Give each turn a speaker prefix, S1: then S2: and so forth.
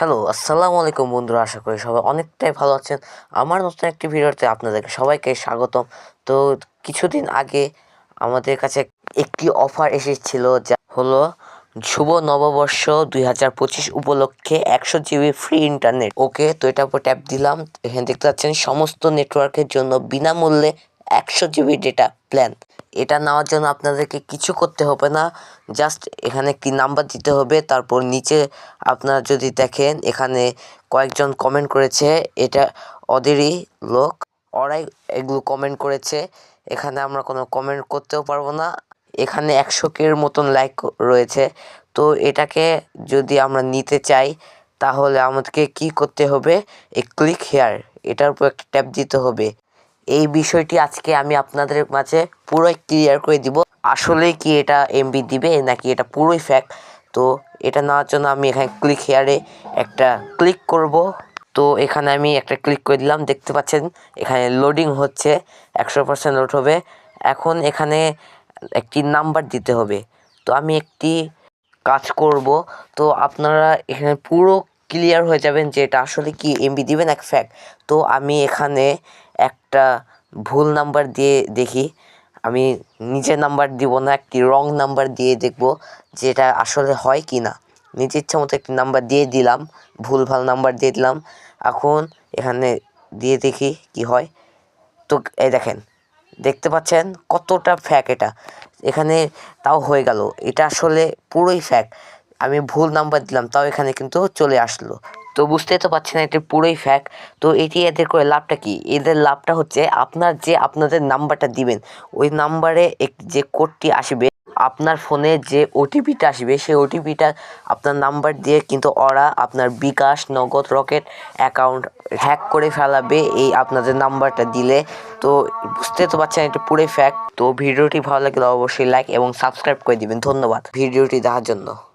S1: Hello আসসালামু আলাইকুম বন্ধুরা, আশা করি সবাই অনেকটাই ভালো আছেন। আমার নতুন একটি ভিডিওতে আপনাদেরকে সবাইকে স্বাগতম। তো কিছুদিন আগে আমাদের কাছে একটি অফার এসেছিল, যা হলো শুভ নববর্ষ দুই হাজার পঁচিশ উপলক্ষে একশো জিবি ফ্রি ইন্টারনেট ওকে তো এটার উপর ট্যাপ দিলাম। এখানে দেখতে পাচ্ছেন, সমস্ত নেটওয়ার্কের জন্য বিনামূল্যে একশো জিবি ডেটা প্ল্যান এটা নেওয়ার জন্য আপনাদেরকে কিছু করতে হবে না। জাস্ট এখানে একটি নাম্বার দিতে হবে, তারপর নিচে আপনারা যদি দেখেন, এখানে কয়েকজন কমেন্ট করেছে, এটা ওদেরই লোক, ওরাই এগুলো কমেন্ট করেছে। এখানে আমরা কোনো কমেন্ট করতেও পারব না। এখানে একশো কের মতন লাইক রয়েছে। তো এটাকে যদি আমরা নিতে চাই, তাহলে আমাদেরকে কি করতে হবে? এই ক্লিক হেয়ার এটার উপর একটা ট্যাপ দিতে হবে। এই বিষয়টি আজকে আমি আপনাদের মাঝে পুরোই ক্লিয়ার করে দিব। আসলে কি এটা এমবি দিবে নাকি এটা পুরোই ফ্যাক তো এটা নেওয়ার জন্য আমি এখানে ক্লিক হেয়ারে একটা ক্লিক করব। তো এখানে আমি একটা ক্লিক করে দিলাম, দেখতে পাচ্ছেন? এখানে লোডিং হচ্ছে, একশো পার্সেন্ট লোড হবে। এখন এখানে একটি নাম্বার দিতে হবে। তো আমি একটি কাজ করব। তো আপনারা এখানে পুরো ক্লিয়ার হয়ে যাবেন যে এটা আসলে কি এমবি দিবেন এক ফ্যাক তো আমি এখানে একটা ভুল নাম্বার দিয়ে দেখি। আমি নিজের নাম্বার দিব না, একটি রং নাম্বার দিয়ে দেখব যে এটা আসলে হয় কি না। নিজের ইচ্ছা মতো একটি নাম্বার দিয়ে দিলাম, ভুল ভালো নাম্বার দিয়ে দিলাম। এখন এখানে দিয়ে দেখি কি হয়। তো এই দেখেন, দেখতে পাচ্ছেন কতটা ফ্যাক এটা। এখানে তাও হয়ে গেল। এটা আসলে পুরোই ফ্যাক আমি ভুল নাম্বার দিলাম, তাও এখানে কিন্তু চলে আসলো। তো বুঝতেই তো পারছেন এটা পুরোই ফ্যাক তো এটি এদের করে লাভটা কি? এদের লাভটা হচ্ছে আপনার যে আপনাদের নাম্বারটা দিবেন, ওই নাম্বারে যে কোডটি আসবে, আপনার ফোনে যে ওটিপিটা আসবে, সেই ওটিপিটা আপনার নাম্বার দিয়ে কিন্তু ওরা আপনার বিকাশ, নগদ, রকেট অ্যাকাউন্ট হ্যাক করে ফেলাবে এই আপনাদের নাম্বারটা দিলে। তো বুঝতে তো পারছেন এটা পুরোই ফ্যাক্ট তো ভিডিওটি ভালো লাগলে অবশ্যই লাইক এবং সাবস্ক্রাইব করে দিবেন। ধন্যবাদ। ভিডিওটি দেখার জন্য।